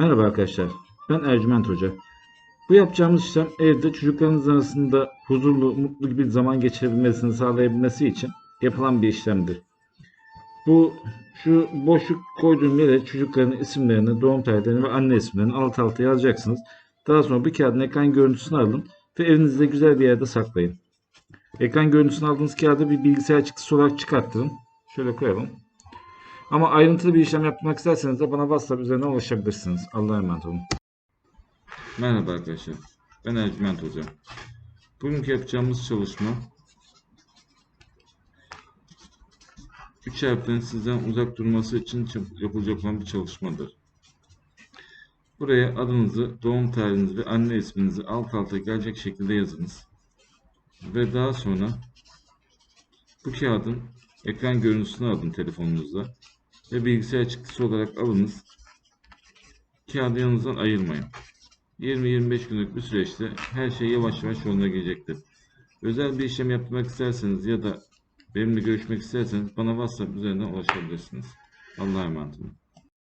Merhaba arkadaşlar, ben Ercüment Hoca. Bu yapacağımız işlem evde çocuklarınız arasında huzurlu, mutlu bir zaman geçirebilmesini sağlayabilmesi için yapılan bir işlemdir. Bu şu boşluk koyduğum yere çocukların isimlerini, doğum tarihlerini ve anne isimlerini alt alta yazacaksınız. Daha sonra bir kağıdın ekran görüntüsünü alın ve evinizde güzel bir yerde saklayın. Ekran görüntüsünü aldığınız kağıdı bir bilgisayar çıktısı olarak çıkarttırın. Şöyle koyalım. Ama ayrıntılı bir işlem yapmak isterseniz de bana WhatsApp üzerinden ulaşabilirsiniz. Allah'a emanet olun. Merhaba arkadaşlar. Ben Ercüment Hoca. Bugünkü yapacağımız çalışma 3 harflerin sizden uzak durması için yapılacak olan bir çalışmadır. Buraya adınızı, doğum tarihinizi ve anne isminizi alt alta gelecek şekilde yazınız. Ve daha sonra bu kağıdın ekran görüntüsünü alın telefonunuzda ve bilgisayar çıktısı olarak alınız. Kağıdı yanınızdan ayırmayın. 20-25 günlük bir süreçte her şey yavaş yavaş yoluna girecektir. Özel bir işlem yapmak isterseniz ya da benimle görüşmek isterseniz bana WhatsApp üzerinden ulaşabilirsiniz. Allah'a emanet olun.